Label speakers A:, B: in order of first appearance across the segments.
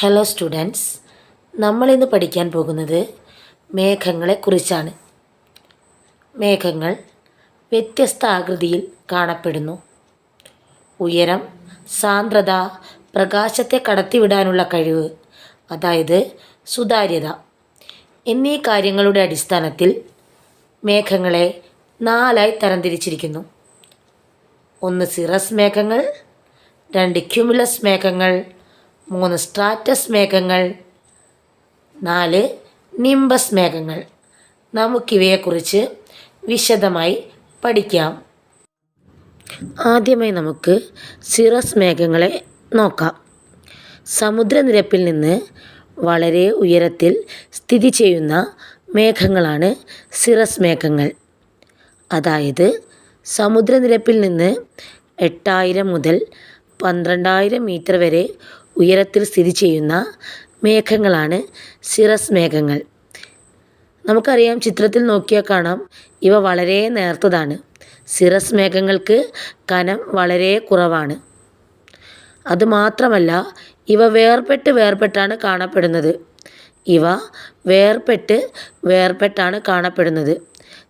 A: Hello students നമ്മളിന്ന് പഠിക്കാൻ പോകുന്നത് മേഘങ്ങളെക്കുറിച്ചാണ് മേഘങ്ങൾ വ്യത്യസ്ത ആകൃതിയിൽ കാണപ്പെടുന്നു. ഉയരം സാന്ദ്രത പ്രകാശത്തെ കടത്തിവിടാനുള്ള കഴിവ് അതായത് സുതാര്യത എന്നീ കാര്യങ്ങളുടെ അടിസ്ഥാനത്തിൽ മേഘങ്ങളെ നാലായി തരംതിരിച്ചിരിക്കുന്നു. ഒന്ന് സിറസ് മേഘങ്ങൾ രണ്ട് ക്യുമുലസ് മേഘങ്ങൾ മൂന്ന് സ്ട്രാറ്റസ് മേഘങ്ങൾ. നാല് നിംബസ് മേഘങ്ങൾ. നമുക്കിവയെക്കുറിച്ച് വിശദമായി പഠിക്കാം. ആദ്യമായി നമുക്ക് സിറസ് മേഘങ്ങളെ നോക്കാം. സമുദ്രനിരപ്പിൽ നിന്ന് വളരെ ഉയരത്തിൽ സ്ഥിതി ചെയ്യുന്ന മേഘങ്ങളാണ് സിറസ് മേഘങ്ങൾ. അതായത് സമുദ്രനിരപ്പിൽ നിന്ന് എട്ടായിരം മുതൽ പന്ത്രണ്ടായിരം മീറ്റർ വരെ ഉയരത്തിൽ സ്ഥിതി ചെയ്യുന്ന മേഘങ്ങളാണ് സിറസ് മേഘങ്ങൾ. നമുക്കറിയാം ചിത്രത്തിൽ നോക്കിയാൽ കാണാം ഇവ വളരെ നേർത്തതാണ്. സിറസ് മേഘങ്ങൾക്ക് കനം വളരെ കുറവാണ്. അതുമാത്രമല്ല ഇവ വേർപെട്ട് വേർപെട്ടാണ് കാണപ്പെടുന്നത്. ഇവ വേർപെട്ട് വേർപെട്ടാണ് കാണപ്പെടുന്നത്.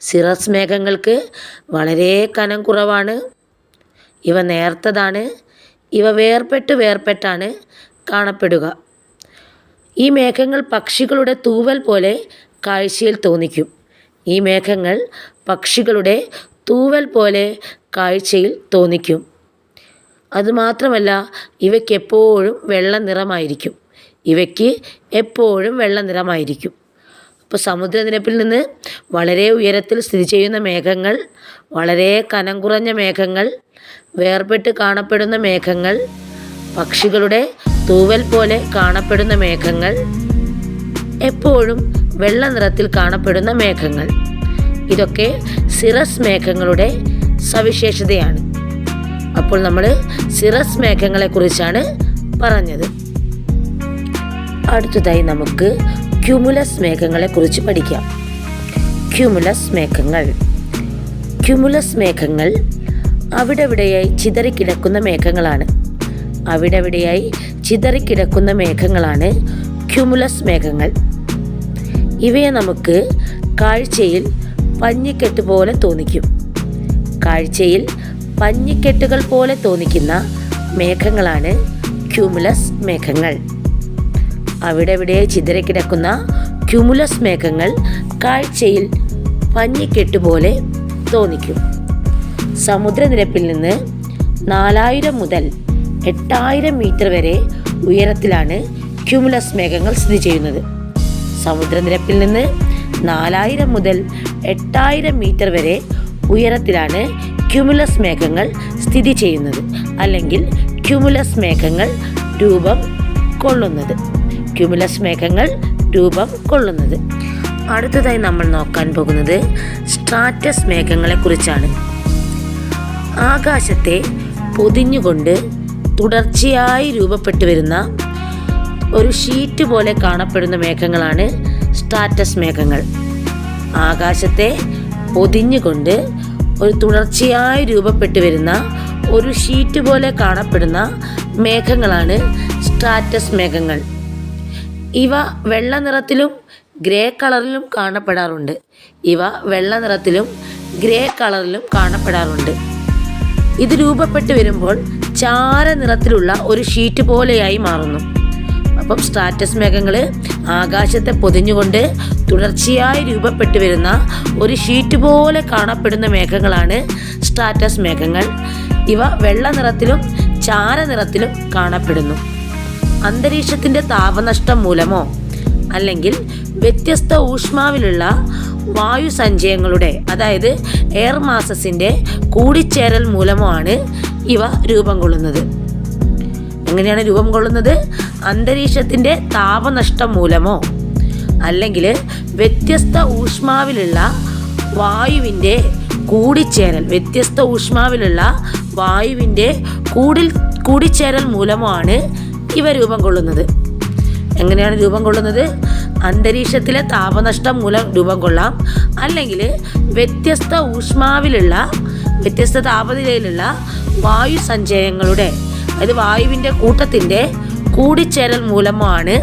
A: സിറസ് മേഘങ്ങൾക്ക് വളരെ കനം കുറവാണ്. ഇവ നേർത്തതാണ്. ഇവ വേർപെട്ട് വേർപെട്ടാണ്. കാണപ്പെടുക. ഈ മേഘങ്ങൾ പക്ഷികളുടെ തൂവൽ പോലെ കാഴ്ചയിൽ തോന്നിക്കും. ഈ മേഘങ്ങൾ പക്ഷികളുടെ തൂവൽ പോലെ കാഴ്ചയിൽ തോന്നിക്കും. അതുമാത്രമല്ല ഇവയ്ക്കെപ്പോഴും വെള്ള നിറമായിരിക്കും ഇവയ്ക്ക് എപ്പോഴും വെള്ള നിറമായിരിക്കും അപ്പോൾ സമുദ്രനിരപ്പിൽ നിന്ന് വളരെ ഉയരത്തിൽ സ്ഥിതി ചെയ്യുന്ന മേഘങ്ങൾ വളരെ കനം കുറഞ്ഞ മേഘങ്ങൾ വേർപെട്ട് കാണപ്പെടുന്ന മേഘങ്ങൾ പക്ഷികളുടെ തൂവൽ പോലെ കാണപ്പെടുന്ന മേഘങ്ങൾ. എപ്പോഴും വെള്ള നിറത്തിൽ കാണപ്പെടുന്ന മേഘങ്ങൾ. ഇതൊക്കെ സിറസ് മേഘങ്ങളുടെ സവിശേഷതയാണ്. അപ്പോൾ നമ്മൾ സിറസ് മേഘങ്ങളെക്കുറിച്ചാണ് പറഞ്ഞത്. അടുത്തതായി നമുക്ക് ക്യുമുലസ് മേഘങ്ങളെ കുറിച്ച് പഠിക്കാം. ക്യുമുലസ് മേഘങ്ങൾ. ക്യുമുലസ് മേഘങ്ങൾ അവിടെവിടെയായി ചിതറിക്കിടക്കുന്ന മേഘങ്ങളാണ്. അവിടെവിടെയായി ചിതറിക്കിടക്കുന്ന മേഘങ്ങളാണ് ക്യുമുലസ് മേഘങ്ങൾ. ഇവയെ നമുക്ക് കാഴ്ചയിൽ പഞ്ഞിക്കെട്ട് പോലെ തോന്നിക്കും. കാഴ്ചയിൽ പഞ്ഞിക്കെട്ടുകൾ പോലെ തോന്നിക്കുന്ന മേഘങ്ങളാണ് ക്യുമുലസ് മേഘങ്ങൾ. അവിടെവിടെ ചിതറിക്കിടക്കുന്ന ക്യുമുലസ് മേഘങ്ങൾ കാഴ്ചയിൽ പഞ്ഞിക്കെട്ട് പോലെ തോന്നിക്കും. സമുദ്രനിരപ്പിൽ നിന്ന് നാലായിരം മുതൽ എട്ടായിരം മീറ്റർ വരെ ഉയരത്തിലാണ് ക്യുമുലസ് മേഘങ്ങൾ സ്ഥിതി ചെയ്യുന്നത്. സമുദ്രനിരപ്പിൽ നിന്ന് നാലായിരം മുതൽ എട്ടായിരം മീറ്റർ വരെ ഉയരത്തിലാണ് ക്യുമുലസ് മേഘങ്ങൾ സ്ഥിതി ചെയ്യുന്നത് അല്ലെങ്കിൽ ക്യുമുലസ് മേഘങ്ങൾ രൂപം കൊള്ളുന്നത്. ക്യുമുലസ് മേഘങ്ങൾ രൂപം കൊള്ളുന്നത്. അടുത്തതായി നമ്മൾ നോക്കാൻ പോകുന്നത് സ്ട്രാറ്റസ് മേഘങ്ങളെക്കുറിച്ചാണ് ആകാശത്തെ പൊതിഞ്ഞുകൊണ്ട് തുടർച്ചയായി രൂപപ്പെട്ടു വരുന്ന ഒരു ഷീറ്റ് പോലെ കാണപ്പെടുന്ന മേഘങ്ങളാണ് സ്റ്റാറ്റസ് മേഘങ്ങൾ. ആകാശത്തെ പൊതിഞ്ഞുകൊണ്ട് ഒരു തുടർച്ചയായി രൂപപ്പെട്ടു വരുന്ന ഒരു ഷീറ്റ് പോലെ കാണപ്പെടുന്ന മേഘങ്ങളാണ് സ്റ്റാറ്റസ് മേഘങ്ങൾ. ഇവ വെള്ള നിറത്തിലും ഗ്രേ കളറിലും കാണപ്പെടാറുണ്ട്. ഇവ വെള്ള നിറത്തിലും ഗ്രേ കളറിലും കാണപ്പെടാറുണ്ട്. ഇത് രൂപപ്പെട്ടു വരുമ്പോൾ ചാര നിറത്തിലുള്ള ഒരു ഷീറ്റ് പോലെയായി മാറുന്നു. അപ്പം സ്റ്റാറ്റസ് മേഘങ്ങൾ ആകാശത്തെ പൊതിഞ്ഞുകൊണ്ട് തുടർച്ചയായി രൂപപ്പെട്ടു വരുന്ന ഒരു ഷീറ്റ് പോലെ കാണപ്പെടുന്ന മേഘങ്ങളാണ് സ്റ്റാറ്റസ് മേഘങ്ങൾ. ഇവ വെള്ള നിറത്തിലും ചാര നിറത്തിലും കാണപ്പെടുന്നു. അന്തരീക്ഷത്തിന്റെ താപനഷ്ടം മൂലമോ അല്ലെങ്കിൽ വ്യത്യസ്ത ഊഷ്മാവിലുള്ള വായു സഞ്ചയങ്ങളുടെ അതായത് എയർ മാസസിന്റെ കൂടിച്ചേരൽ മൂലമോ ആണ് ഇവ രൂപം കൊള്ളുന്നത്. എങ്ങനെയാണ് രൂപം കൊള്ളുന്നത്? അന്തരീക്ഷത്തിന്റെ താപനഷ്ടം മൂലമോ? അല്ലെങ്കിൽ വ്യത്യസ്ത ഊഷ്മാവിലുള്ള വായുവിന്റെ കൂടിച്ചേരൽ വ്യത്യസ്ത ഊഷ്മാവിലുള്ള വായുവിന്റെ കൂടിൽ കൂടിച്ചേരൽ മൂലമോ ആണ് ഇവ രൂപം കൊള്ളുന്നത്. എങ്ങനെയാണ് രൂപം കൊള്ളുന്നത്? അന്തരീക്ഷത്തിലെ താപനഷ്ടം മൂലം രൂപം കൊള്ളാം. അല്ലെങ്കിൽ വ്യത്യസ്ത ഊഷ്മാവിലുള്ള വ്യത്യസ്ത താപനിലയിലുള്ള വായു സഞ്ചയങ്ങളുടെ അതായത് വായുവിന്റെ കൂട്ടത്തിന്റെ കൂടിച്ചേരൽ മൂലമാണ്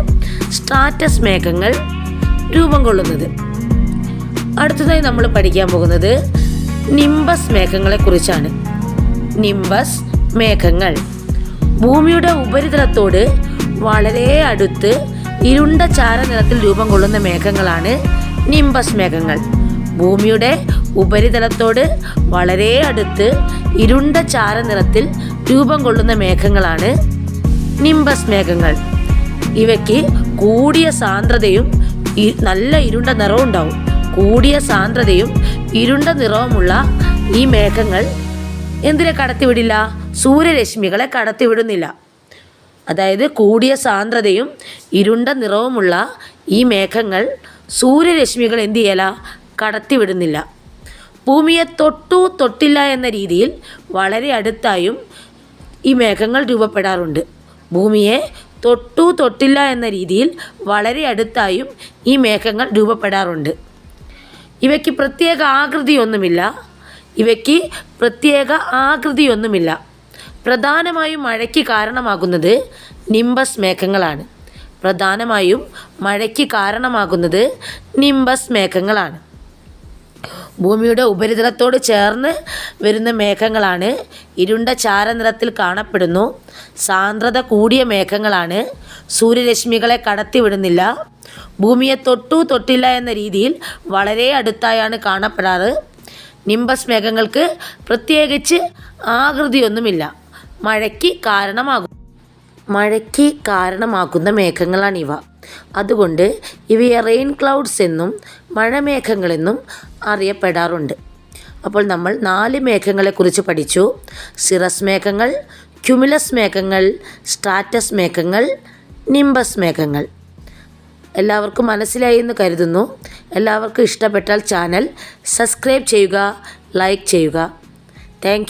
A: സ്ട്രാറ്റസ് മേഘങ്ങൾ രൂപം കൊള്ളുന്നത്. അടുത്തതായി നമ്മൾ പഠിക്കാൻ പോകുന്നത് നിംബസ് മേഘങ്ങളെ കുറിച്ചാണ്. നിംബസ് മേഘങ്ങൾ ഭൂമിയുടെ ഉപരിതലത്തോട് വളരെ അടുത്ത് ഇരുണ്ട ചാരനിറത്തിൽ രൂപം കൊള്ളുന്ന മേഘങ്ങളാണ് നിംബസ് മേഘങ്ങൾ. ഭൂമിയുടെ ഉപരിതലത്തോട് വളരെ അടുത്ത് ഇരുണ്ട ചാരനിറത്തിൽ രൂപം കൊള്ളുന്ന മേഘങ്ങളാണ് നിംബസ് മേഘങ്ങൾ. ഇവയ്ക്ക് കൂടിയ സാന്ദ്രതയും നല്ല ഇരുണ്ട നിറവും ഉണ്ടാവും. കൂടിയ സാന്ദ്രതയും ഇരുണ്ട നിറവുമുള്ള ഈ മേഘങ്ങൾ എന്തിനെ കടത്തിവിടില്ല? സൂര്യരശ്മികളെ കടത്തിവിടുന്നില്ല. അതായത് കൂടിയ സാന്ദ്രതയും ഇരുണ്ട നിറവുമുള്ള ഈ മേഘങ്ങൾ സൂര്യരശ്മികൾ എന്തു ചെയ്യല? കടത്തിവിടുന്നില്ല. ഭൂമിയെ തൊട്ടു തൊട്ടില്ല എന്ന രീതിയിൽ വളരെ അടുത്തായും ഈ മേഘങ്ങൾ രൂപപ്പെടാറുണ്ട്. ഭൂമിയെ തൊട്ടു തൊട്ടില്ല എന്ന രീതിയിൽ വളരെ അടുത്തായും ഈ മേഘങ്ങൾ രൂപപ്പെടാറുണ്ട്. ഇവയ്ക്ക് പ്രത്യേക ആകൃതിയൊന്നുമില്ല. ഇവയ്ക്ക് പ്രത്യേക ആകൃതിയൊന്നുമില്ല. പ്രധാനമായും മഴയ്ക്ക് കാരണമാകുന്നത് നിംബസ് മേഘങ്ങളാണ്. പ്രധാനമായും മഴയ്ക്ക് കാരണമാകുന്നത് നിംബസ് മേഘങ്ങളാണ്. ഭൂമിയുടെ ഉപരിതലത്തോട് ചേർന്ന് വരുന്ന മേഘങ്ങളാണ്. ഇരുണ്ട ചാരനിറത്തിൽ കാണപ്പെടുന്നു. സാന്ദ്രത കൂടിയ മേഘങ്ങളാണ്. സൂര്യരശ്മികളെ കടത്തിവിടുന്നില്ല ഭൂമിയെ തൊട്ടു തൊട്ടില്ല എന്ന രീതിയിൽ വളരെ അടുത്തായാണ് കാണപ്പെടാറ്. നിംബസ് മേഘങ്ങൾക്ക് പ്രത്യേകിച്ച് ആകൃതിയൊന്നുമില്ല. മഴയ്ക്ക് കാരണമാകും. മഴയ്ക്ക് കാരണമാകുന്ന മേഘങ്ങളാണിവ. അതുകൊണ്ട് ഇവയെ റെയിൻ ക്ലൗഡ്സ് എന്നും മഴമേഘങ്ങളെന്നും അറിയപ്പെടാറുണ്ട്. അപ്പോൾ നമ്മൾ നാല് മേഘങ്ങളെക്കുറിച്ച് പഠിച്ചു. സിറസ് മേഘങ്ങൾ ക്യുമുലസ് മേഘങ്ങൾ സ്ട്രാറ്റസ് മേഘങ്ങൾ നിംബസ് മേഘങ്ങൾ. എല്ലാവർക്കും മനസ്സിലായി എന്ന് കരുതുന്നു. എല്ലാവർക്കും ഇഷ്ടപ്പെട്ടാൽ ചാനൽ സബ്സ്ക്രൈബ് ചെയ്യുക ലൈക്ക് ചെയ്യുക. താങ്ക്